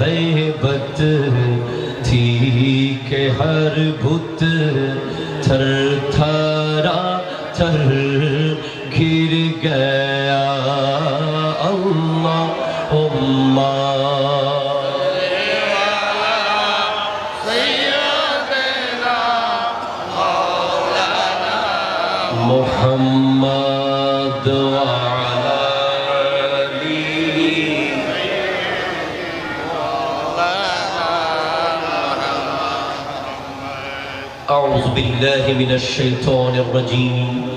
غیبت تھی کہ ہر بت تھر تھرا تھر من الشيطان الرجيم.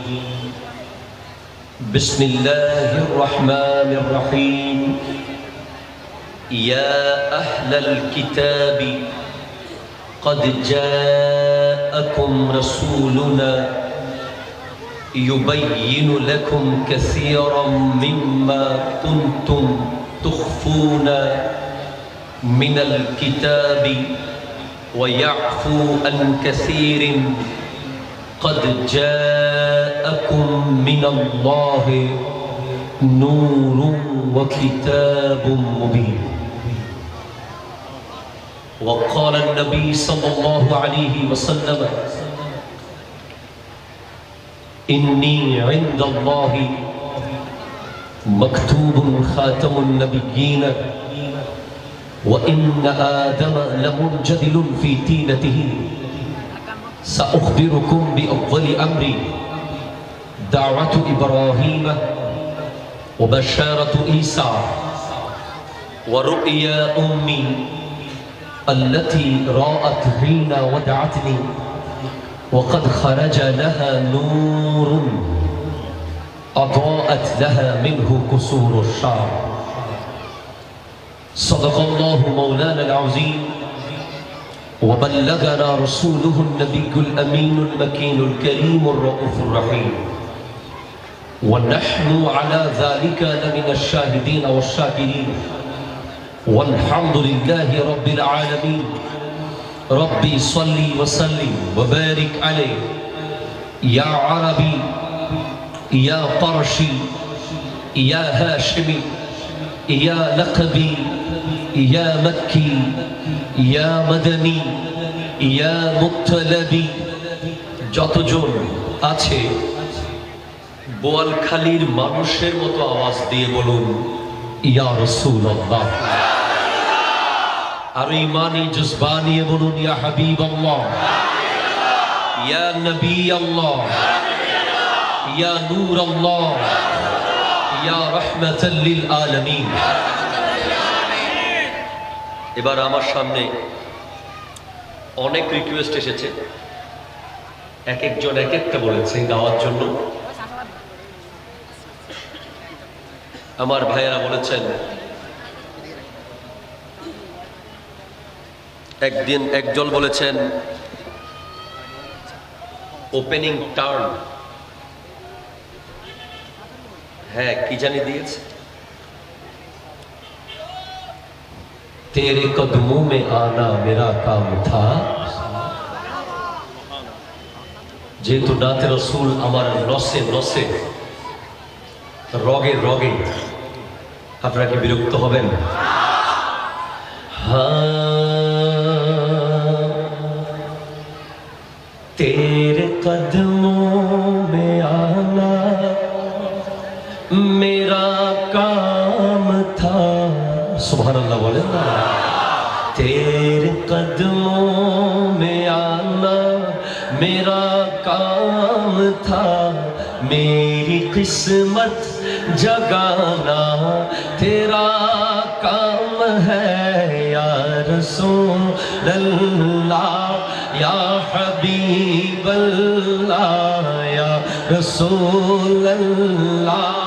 بسم الله الرحمن الرحيم. يا أهل الكتاب قد جاءكم رسولنا يبين لكم كثيرا مما كنتم تخفون من الكتاب ويعفو عن كثير قد جاءكم من الله نور وكتاب مبين. وقال النبي صلى الله عليه وسلم إني عند الله مكتوب خاتم النبيين وإن آدم لمنجدل في تينته. سأخبركم بأفضل أمري دعوة إبراهيم وبشارة عيسى ورؤيا أمي التي رأت حين ودعتني وقد خرج لها نور أضاءت لها منه كسور الشعر صدق الله مولانا العظيم. وبلغنا رسوله النبي الأمين المكين الكريم الرؤوف الرحيم. ونحن على ذلك لمن الشاهدين والشاكرين. والحمد لله رب العالمين. ربي صلي وسلم وبارك عليه. يا عربي يا قرشي يا هاشمي يا لقبي يا مكي يا مدني يا مطلبي যতজন আছে বোয়ালখালীর মানুষের মতো আওয়াজ দিয়ে বলুন ইয়া রসুল্লাহ আর ইমানি জজবা নিয়ে বলুন ইয়া হাবিব আল্লাহ ইয়া নবী আল্লাহ ইয়া নূর আল্লাহ ইয়া রহমাতাল লিল আলামিন এবার আমার সামনে অনেক রিকোয়েস্ট এসেছে। এক একজন এক একটা বলেছে গাওয়ার জন্য। আমার ভাইয়েরা বলেছেন, একদিন একজন বলেছেন ওপেনিং টার্ন হ্যাঁ কি জানি দিয়েছে? تیرے قدموں میں آنا میرا کام تھا۔ جے تو نات رسول امر نوسے نوسے۔ روگے روگے۔ اپنا کی আপনারা ہو بین ہاں۔ تیرے قدموں اللہ بولے نا تیرے قدموں میں آنا میرا کام تھا میری قسمت جگانا تیرا کام ہے یا رسول اللہ یا حبیب اللہ یا رسول اللہ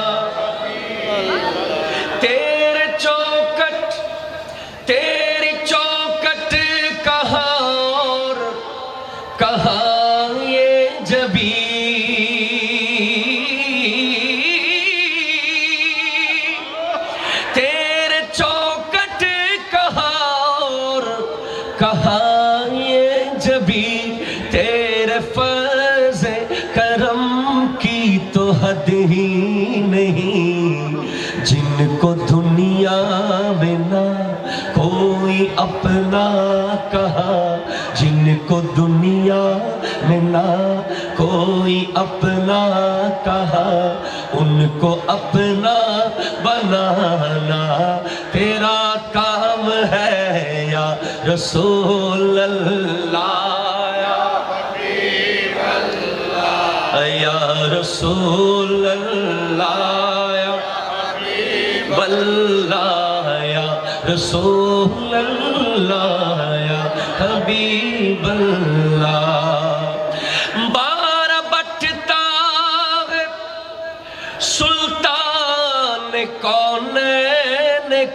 بنا کوئی اپنا کہا، جن کو دنیا میں نہ کوئی اپنا کہا، ان کو اپنا بنانا تیرا کام ہے یا رسول اللہ یا حبیب اللہ؟ یا رسول اللہ؟ یا حبیب اللہ۔ رسول اللہ یا حبیب اللہ بارہ بٹتا ہے سلطان کون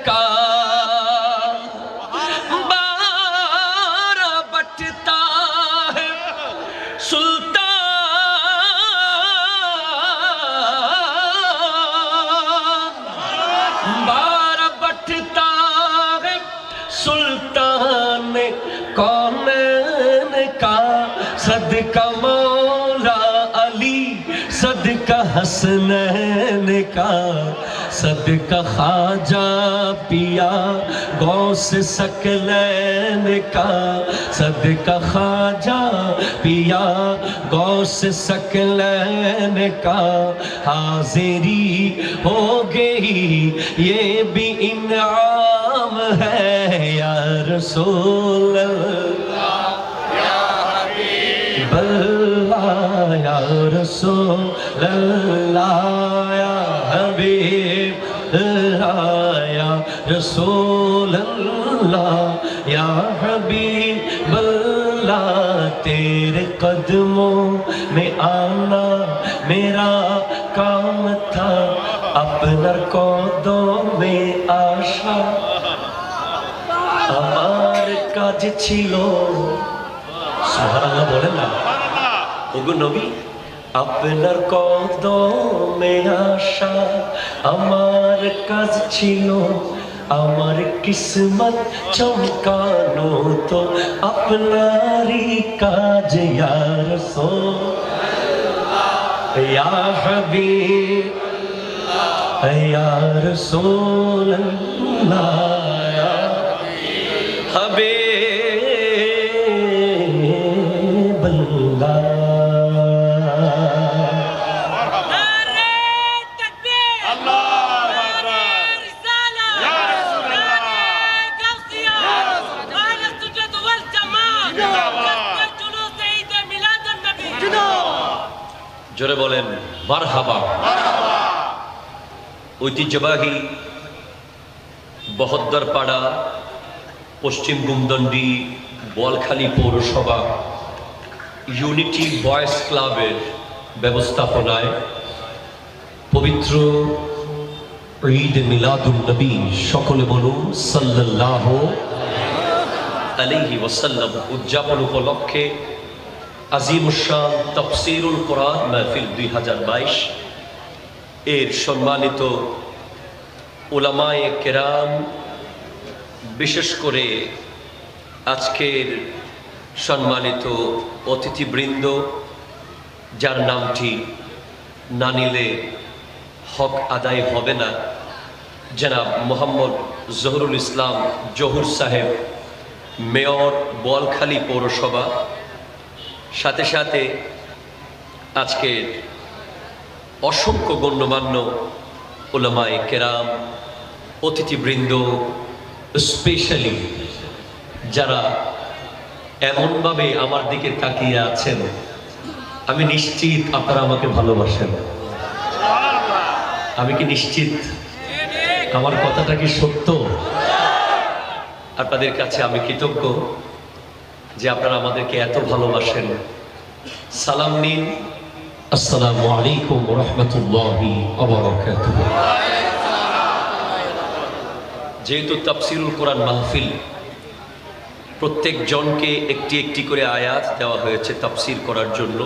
کا حسنین کا صدق خاجہ پیا گوس سکلین کا صدق خاجہ پیا گوس سکلین کا حاضری ہو گئی۔ یہ بھی انعام ہے یا رسول اللہ۔ بل یا رسول اللہ یا حبیب اللہ یا رسول اللہ یا حبیب اللہ تیرے قدموں میں آنا میرا کام تھا اپنا کودوں میں آشا আমার কাজ ছিল সারা ওগো নবী, আপনার কদমে আশা আমার কাজ ছিল, আমার কিসমত চমকানো তো আপনারই কাজ ইয়ার সো ইয়া হাবিব, ইয়া মারহাবা। ঐতিহ্যবাহী বহদ্দারপাড়া, পশ্চিম গুমদন্ডি বোয়ালখালী পৌরসভা, ইউনিটি বয়েজ ক্লাবের ব্যবস্থাপনায় পবিত্র ঈদ মিলাদুল নবী, সকলে বলুন সাল্লাল্লাহ আলাইহি ওয়াসাল্লাম উদযাপন উপলক্ষে আজিমুসান তফসিরুল কোরআন মাহফিল দুই হাজার বাইশ। এর সম্মানিত ওলামায়ে কেরাম, বিশেষ করে আজকের সম্মানিত অতিথিবৃন্দ, যার নামটি না নিলে হক আদায় হবে না, জনাব মোহাম্মদ জহরুল ইসলাম জহুর সাহেব, মেয়র বলখালী পৌরসভা। সাথে সাথে আজকের অসংখ্য গণ্যমান্য ওলামায় কেরাম, অতিথিবৃন্দ, স্পেশালি যারা এমনভাবে আমার দিকে তাকিয়ে আছেন, আমি নিশ্চিত আপনারা আমাকে ভালোবাসেন। আমি কি নিশ্চিত? আমার কথাটা কি সত্য? আপনাদের কাছে আমি কৃতজ্ঞ। যে আপনারা আমাদেরকে এত ভালোবাসেন। সালাম নিন। আসসালামু আলাইকুম রহমতুল্লাহি যেহেতু তাফসিরুল কোরআন মাহফিল প্রত্যেক জনকে একটি একটি করে আয়াত দেওয়া হয়েছে তাফসির করার জন্য।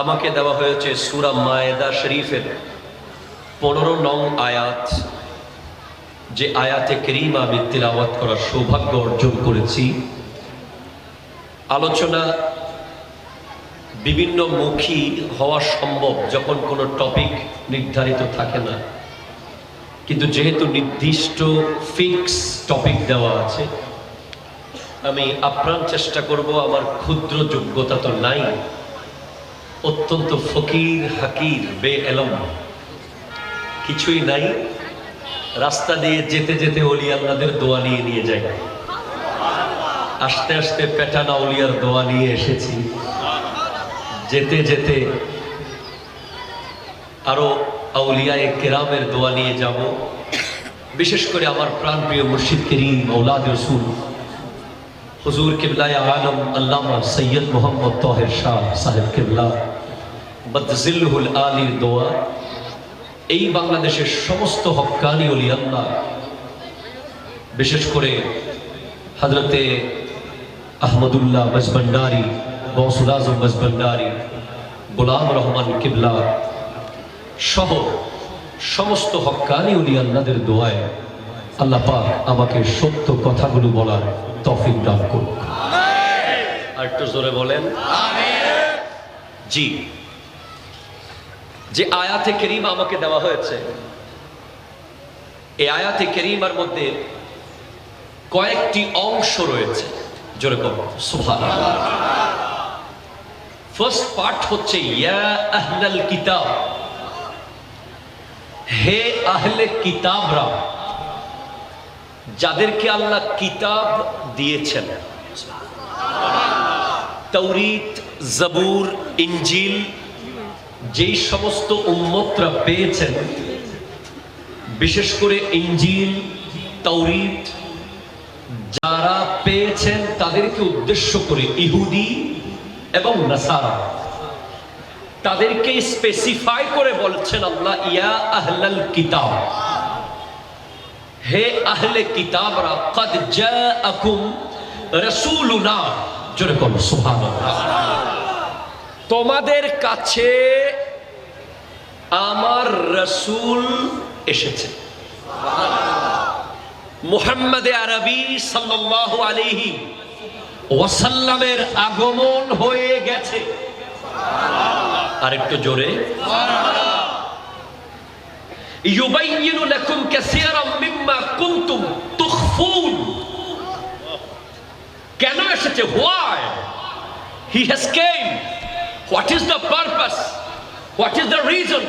আমাকে দেওয়া হয়েছে সুরা মায়েদা শরীফের পনেরো নং আয়াত। যে আয়াতে করিমা আমি তিলাওয়াত করার সৌভাগ্য অর্জন করেছি। আলোচনা বিভিন্ন মুখী হওয়া সম্ভব যখন কোনো টপিক নির্ধারিত থাকে না। কিন্তু যেহেতু নির্দিষ্ট ফিক্স টপিক দেওয়া আছে, আমি আপ্রাণ চেষ্টা করব, আমার ক্ষুদ্র যোগ্যতা তো নাই, অত্যন্ত ফকির, হাকির বে এলম কিছুই নাই। রাস্তা দিয়ে যেতে যেতে অলি আল্লাদের দোয়া নিয়ে নিয়ে যাই আস্তে আস্তে পেটানা অলিয়ার দোয়া নিয়ে এসেছি। যেতে যেতে আরও আউলিয়ায় কেরামের দোয়া নিয়ে যাব। বিশেষ করে আমার প্রাণপ্রিয় মুর্শিদ করিম মৌলাদ রসুল, হুজুর কিবলায় আলম আল্লামা সৈয়দ মোহাম্মদ তহের শাহ সাহেব কিবলা বদজিল্লুল আলীর দোয়া। এই বাংলাদেশের সমস্ত হক্কানি অলি আল্লাহ বিশেষ করে হজরতে আহমদুল্লাহ মজবন্ডারি গৌসুল আজম মজবন্ডারি গোলাম রহমান কিবলা সহ সমস্ত হক্কানি উলি আল্লাদের দোয়ায় আল্লাহ পাক আমাকে সত্য কথাগুলো বলার তফিক দান করুক। আর একটু জোরে বলেন। জি। যে আয়াতে কেরিম আমাকে দেওয়া হয়েছে এই আয়াতে কেরিমার মধ্যে কয়েকটি অংশ রয়েছে। জোরে সুভান ফার্স্ট পার্ট হচ্ছে, ইয়া আহলাল কিতাব। হে আহলে কিতাবরা, যাদেরকে আল্লাহ কিতাব দিয়েছেন তৌরিত জবুর ইঞ্জিল যেই সমস্ত উম্মতরা পেয়েছেন, বিশেষ করে ইঞ্জিল তৌরিত যারা পেয়েছেন তাদেরকে উদ্দেশ্য করে ইহুদি এবং নাসারা। তাদেরকে স্পেসিফাই করে বলছেন আল্লাহ, ইয়া আহলাল কিতাব, হে আহলে কিতাবরা, কদ জাআকুম রাসূলুনা জোরে কোন সুবহানাল্লাহ। তোমাদের কাছে আমার রসুল এসেছে। মুহাম্মদে আরবি সাল্লাল্লাহু আলাইহি ওয়াসাল্লামের আগমন হয়ে গেছে। আরেকটু জোরে। ইউবাইয়িনু লাকুম কাসীরাম মিম্মা কুনতুম তুখফুন। কেন এসেছে? Why he has came what is the purpose what is the reason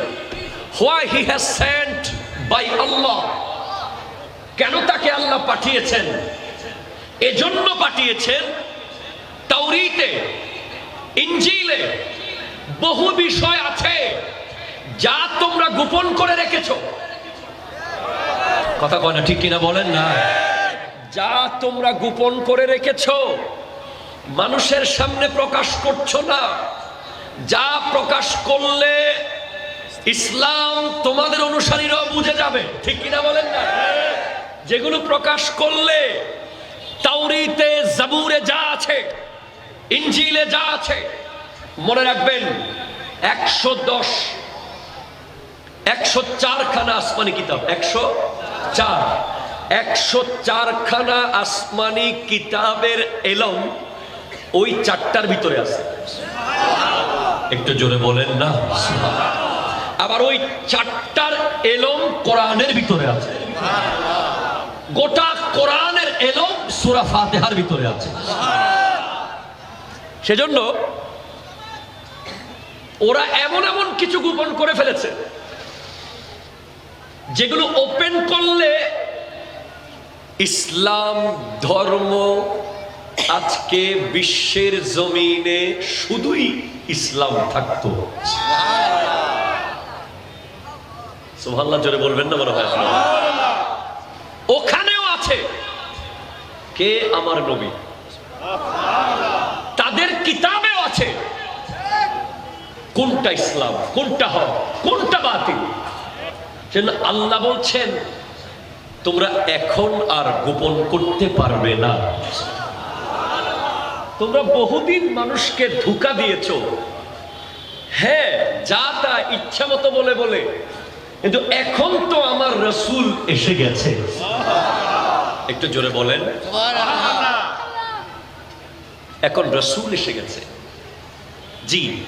why he has sent by Allah কেন তাকে আল্লাহ পাঠিয়েছেন? এজন্য পাঠিয়েছেন তাওরিতে ইঞ্জিলে বহু বিষয় আছে যা তোমরা গোপন করে রেখেছো। কথা কয় না, ঠিক কিনা বলেন না? যা তোমরা গোপন করে রেখেছো, মানুষের সামনে প্রকাশ করছ না। যা প্রকাশ করলে ইসলাম তোমাদের অনুসারীরাও বুঝে যাবে। ঠিক কিনা বলেন না? যেগুলো প্রকাশ করলে তাওরিতে জাবুরে যা আছে ইঞ্জিলে যা আছে, মনে রাখবেন একশো দশ, একশো চারখানা আসমানি কিতাব, একশো চার, একশো চারখানা আসমানি কিতাবের এলম ওই চারটার ভিতরে আছে। একটু জোরে বলেন না। আবার ওই চারটার এলম কোরআনের ভিতরে আছে। গোটা কোরআনের এলম সুরা ফাতেহার ভিতরে আছে। সেজন্য ওরা এমন এমন কিছু গোপন করে ফেলেছে, যেগুলো ওপেন করলে ইসলাম ধর্ম আজকে বিশ্বের জমিনে শুধুই ইসলাম থাকতো। সুবহানাল্লাহ, জোরে বলবেন না মনে হয় ওখানেও আছে। কে আমার নবী? তাদের কিতাবেও আছে। কোনটা ইসলাম, কোনটা হক, কোনটা বাতিল? আল্লাহ বলছেন, তোমরা এখন আর গোপন করতে পারবে না। তোমরা বহুদিন মানুষকে ধোকা দিয়েছ। হ্যাঁ যা তা ইচ্ছা মতো বলে বলে। কিন্তু এখন তো আমার রসুল এসে গেছে। একটু জোরে বলেন। এখন রসুল এসে গেছে। জি।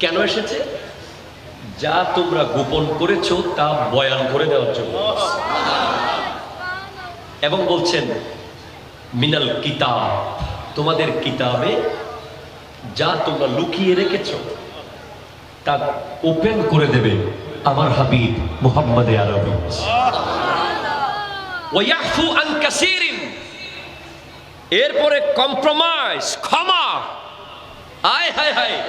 কেন এসেছে? যা তোমরা গোপন করেছ তা বয়ান করে দেওয়ার জন্য। এবং বলছেন, মিনাল কিতাব। তোমাদের কিতাবে যা তোমরা লুকিয়ে রেখেছো তা ওপেন করে দেবে আমার হাবিব মুহাম্মদ আরবি। ওয়াহফু আন কাসিরিন। এরপরে কম্প্রোমাইজ ক্ষমা। আয় হায় হায়।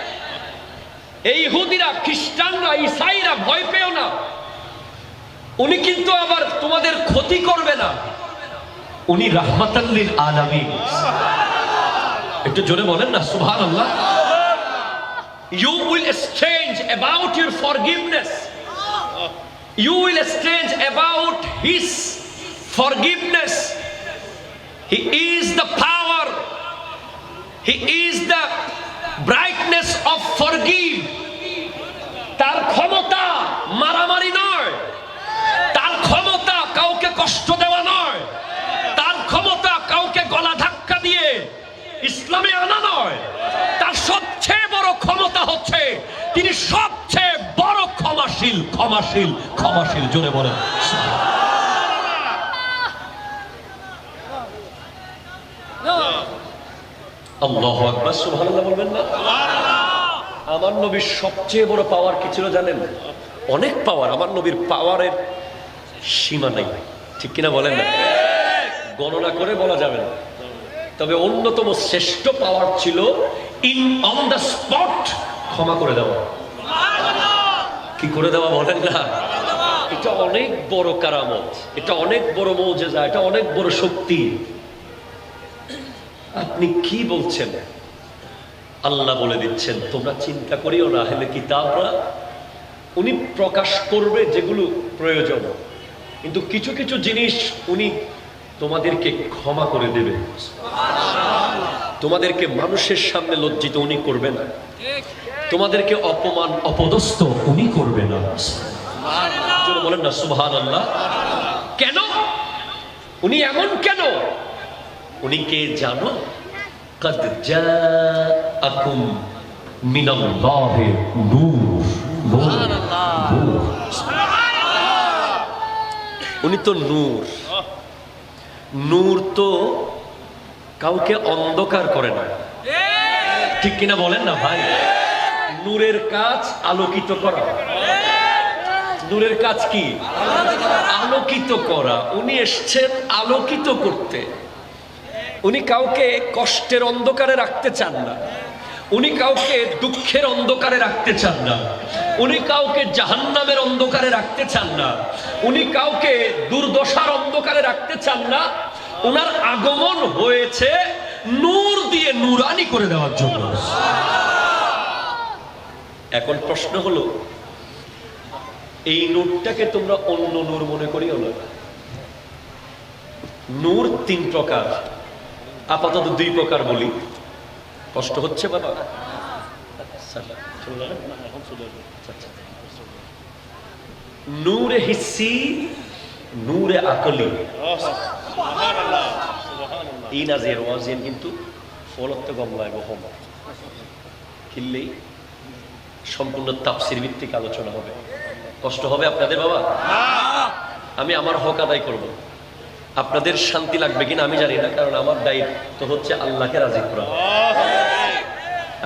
এই ইহুদিরা খ্রিস্টানরা ইসাইরা ভয় পেও না। উনি কিন্তু আবার তোমাদের ক্ষতি করবে না। উনি রাহমাতাল্লিল আলামিন। একটু জোরে বলেন না সুবহানাল্লাহ। You will exchange about your forgiveness you will exchange about his forgiveness he is the power he is the brightness of forgive তার ক্ষমতা মারামারি নয় তার ক্ষমতা কাউকে কষ্ট দেওয়া নয় তার ক্ষমতা কাউকে গলা ধাক্কা দিয়ে ইসলামে আনা নয় তার সবচেয়ে বড় ক্ষমতা হচ্ছে, তিনি সবচেয়ে বড় ক্ষমাশীল ক্ষমাশীল ক্ষমাশীল, জোরে না? আমার নবীর সবচেয়ে বড় পাওয়ার কি ছিল জানেন? অনেক পাওয়ার আমার নবীর পাওয়ারের সীমা নাই ঠিক কিনা বলেন না? গণনা করে বলা যাবে না। তবে অন্যতম শ্রেষ্ঠ পাওয়ার ছিল ইন অন দ্য স্পট ক্ষমা করে দেওয়া কি করে দেওয়া বলেন না। এটা অনেক বড় কারামত, এটা অনেক বড় মৌজেজা, এটা অনেক বড় শক্তি। আপনি কি বলছেন? আল্লাহ বলে দিচ্ছেন, তোমরা চিন্তা করিও না হেলে কিতাবরা। উনি প্রকাশ করবে যেগুলো প্রয়োজন। কিন্তু কিছু কিছু জিনিস উনি তোমাদেরকে ক্ষমা করে দেবে। তোমাদেরকে মানুষের সামনে লজ্জিত উনি করবে না। তোমাদেরকে অপমান অপদস্থ উনি করবে না। বলেন না সুহান আল্লাহ কেন? উনি এমন কেন? উনি কে জানো? কদ জাআকুম মিনাল্লাহি নূর। উনি তো নূর। নূর তো কাউকে অন্ধকার করে না। ঠিক কিনা বলেন না ভাই? নূরের কাজ আলোকিত করা। নূরের কাজ কি? আলোকিত করা। উনি এসছেন আলোকিত করতে। উনি কাউকে কষ্টের অন্ধকারে রাখতে চান না। উনি কাউকে দুঃখের অন্ধকারে রাখতে চান না। উনি কাউকে জাহান্নামের অন্ধকারে রাখতে চান না। উনি কাউকে দুর্দশার অন্ধকারে রাখতে চান না। ওনার আগমন হয়েছে নূর দিয়ে নুরানি করে দেওয়ার জন্য। এখন প্রশ্ন হলো, এই নূরটাকে তোমরা অন্য নূর মনে করিও না। নূর তিন প্রকার, আপাতত দুই প্রকার বলি। কষ্ট হচ্ছে বাবা। নূরে হিসি, নূরে আকলি। এই নাজের কিন্তু গমলায় সম্পূর্ণ তাপসির ভিত্তিক আলোচনা হবে। কষ্ট হবে আপনাদের বাবা? আমি আমার হক আদায় করব। আপনাদের শান্তি লাগবে কিনা আমি জানি না, কারণ আমার দায়িত্ব হচ্ছে আল্লাহকে রাজি করা।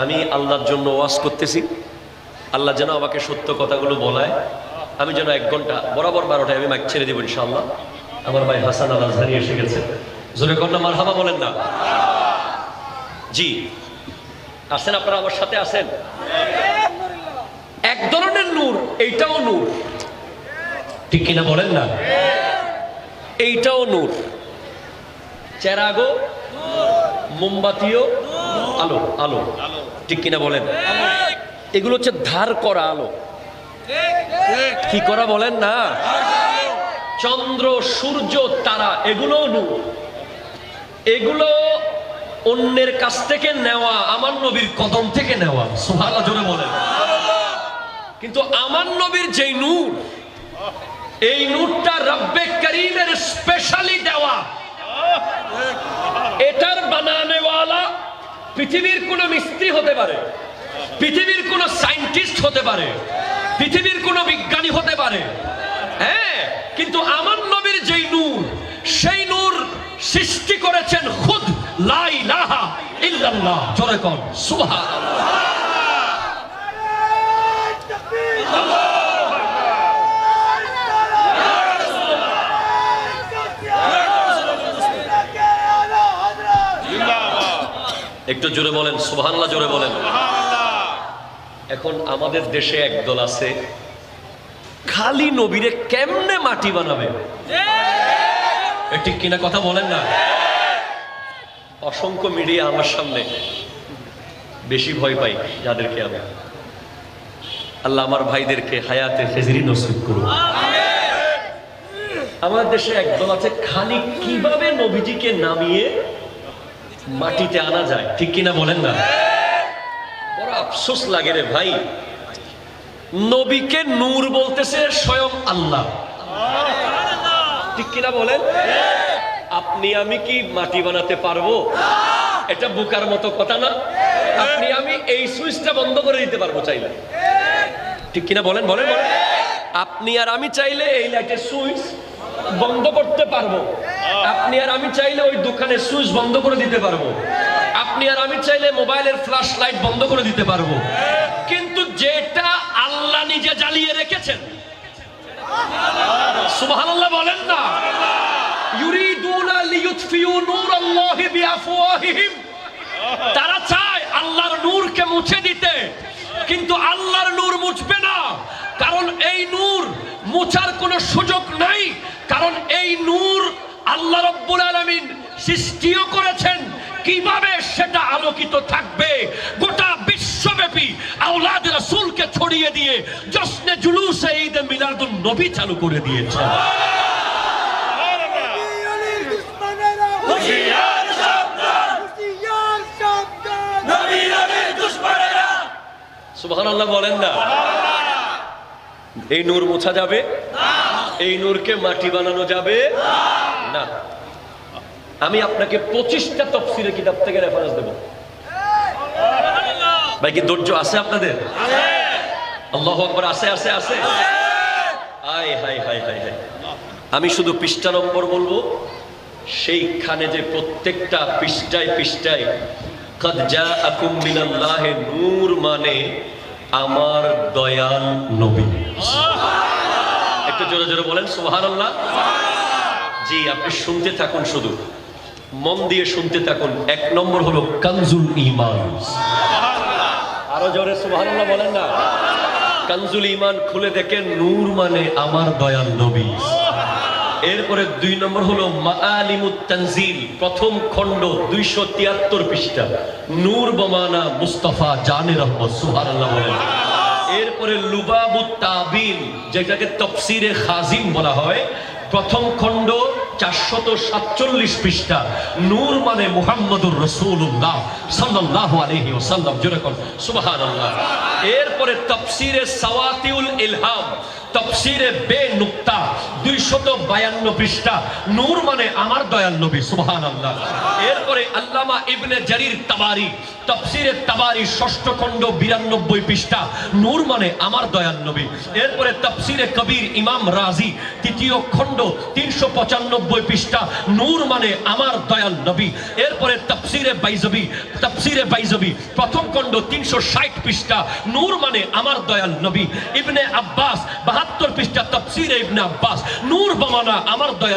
আমি আল্লাহর জন্য ওয়াজ করতেছি। আল্লাহ যেন আমাকে সত্য কথাগুলো বলায়। আমি যেন এক ঘণ্টা, বরাবর বারোটায় আমি মাইক ছেড়ে দিব ইনশাআল্লাহ। আমার ভাই হাসান আল আজহারি এসে গেছে। জোরে কন্যা মার হাবা বলেন না। জি। আসেন আপনারা আমার সাথে, আসেন। এক ধরনের নূর, এইটাও নূর। ঠিক কিনা বলেন না? এইটাও নূর। চেরাগো, মোমবাতিও, আলো আলো। ঠিক কিনা বলেন? এগুলো হচ্ছে ধার করা আলো। কি করা বলেন না? চন্দ্র, সূর্য, তারা এগুলো নূর। এগুলো অন্যের কাছ থেকে নেওয়া, আমার নবীর কদম থেকে নেওয়া। সুভালা জোরে বলেন। কিন্তু আমার নবীর যেই নূর, এই নূরটা রব্বে করিমের স্পেশালি দেওয়া। এটার বানানেওয়ালা পৃথিবীর কোনো মিস্ত্রি হতে পারে, পৃথিবীর কোনো সায়েন্টিস্ট হতে পারে, পৃথিবীর কোনো বিজ্ঞানী হতে পারে। হ্যাঁ কিন্তু আমার নবীর যেই নূর, সেই নূর সৃষ্টি করেছেন খুদ লাই লাহা ইল্লাল্লাহ। জোরে কন, সুবহানাল্লাহ। একটু জোরে বলেন সুবহানাল্লাহ জোরে বলেন। এখন আমাদের দেশে একদল আছে খালি নবীরে কেমনে মাটি বানাবে? ঠিক কিনা কথা বলেন না? অসংখ্য মিডিয়া আমার সামনে বেশি ভয় পাই যাদেরকে আমি। আল্লাহ আমার ভাইদেরকে হায়াতে ফেজরি নসিব করুন। আমার দেশে একদল আছে খালি কীভাবে নবীজিকে নামিয়ে মাটিতে আনা যায়, ঠিক কিনা বলেন না? বড় আফসোস লাগে রে ভাই। নবীকে নূর বলতেছে স্বয়ং আল্লাহ। ঠিক কিনা বলেন? আপনি আমি কি মাটি বানাতে পারব? এটা বুকার মতো কথা না? আপনি আমি এই সুইচটা বন্ধ করে দিতে পারব চাইলে। ঠিক কিনা বলেন বলেন বলেন। আপনি আর আমি চাইলে এই লাইটের সুইচ বন্ধ করতে পারব। আপনি আর আমি চাইলে ওই দোকানের সুইচ বন্ধ করে দিতে পারব। আপনি আর আমি চাইলে মোবাইলের ফ্ল্যাশ লাইট বন্ধ করে দিতে পারব। কিন্তু যেটা আল্লাহ নিজে জ্বালিয়ে রেখেছেন। সুবহানাল্লাহ বলেন না। ইউরিদুনা লিইউতফিউ নূরাল্লাহি বিআফওয়াহিহিম। তারা চায় আল্লাহর নূরকে মুছে দিতে। কিন্তু আল্লাহর নূর মুছবে না। কারণ এই নূর মুছার কোনো সুযোগ নাই। কারণ এই নূর আল্লাহ রব্বুল আলামিন সৃষ্টিও করেছেন। কীভাবে সেটা আলোকিত থাকবে? গোটা বিশ্বব্যাপী আওলাদ রাসুলকে ছড়িয়ে দিয়ে জশ্নে জুলুসে ঈদ মিলাদুন নবী চালু করে দিয়েছে। বলেন না। এই নূর মোছা যাবে? এই নূরকে মাটি বানানো যাবে? না আমি আপনাকে পঁচিশটা তফসিলের কিতাব থেকে রেফারেন্স দেব। ভাই, কি ধৈর্য আছে আপনাদের? আল্লাহ আকবর, আছে আছে আছে। আমি শুধু পৃষ্ঠা নম্বর বলব, সেইখানে যে প্রত্যেকটা পৃষ্ঠায় পৃষ্ঠায়, কদ জাআকুম মিনাল্লাহি নূর মানে আমার দয়াল নবী। একটু জোরে জোরে বলেন, সুবহানাল্লাহ। জি, আপনি শুনতে থাকুন শুধু। মন দিয়ে শুনতে থাকুন। এক নম্বর হলো কানজুল ঈমান। আরও জোরে সুবহানাল্লাহ বলেন না। কানজুল ঈমান খুলে দেখেন নূর মানে আমার দয়াল নবী। এরপরে দুই নম্বর হলো মাআলিমুত তানজিল, প্রথম খণ্ড দুইশো তিয়াত্তর পৃষ্ঠা। নূর বমানা মুস্তাফা জানে রহমত, সুবহানাল্লাহ বলেন। এরপরে লুবাবুত তাবিন, যেটাকে তফসিরে খাজিম বলা হয়। প্রথম খণ্ড চারশত সাতচল্লিশ পৃষ্ঠা। নূর মানে মুহাম্মদুর রসুল্লাহ সাল্লাহ আলাইহি সাল্লাম যেরকম সুবহানাল্লাহ। এরপরে তফসিরে সাওয়াতিউল ইলহাম, তফসিরে বে দুইশত বায়ান্ন পৃষ্ঠা। নূর মানে আমার দয়াল নবী সুবহান আল্লাহ এরপরে আল্লামা ইবনে জারির তাবারি, তফসিরে তাবারি, ষষ্ঠ খণ্ড, বিরানব্বই পৃষ্ঠা। নূর মানে আমার দয়াল নবী। এরপরে তফসিরে কবির ইমাম রাজি, তৃতীয় খণ্ড তিনশো পঁচানব্বই পৃষ্ঠা। নূর মানে আমার দয়াল নবী। এরপরে তফসিরে বাইজবি তফসিরে বাইজবি, প্রথম খণ্ড তিনশো ষাট পৃষ্ঠা। নূর মানে আমার দয়াল নবী। ইবনে আব্বাস বাহাত্তর পৃষ্ঠা তফসির ইবনে আব্বাস, নূর বমানা আমার দয়াল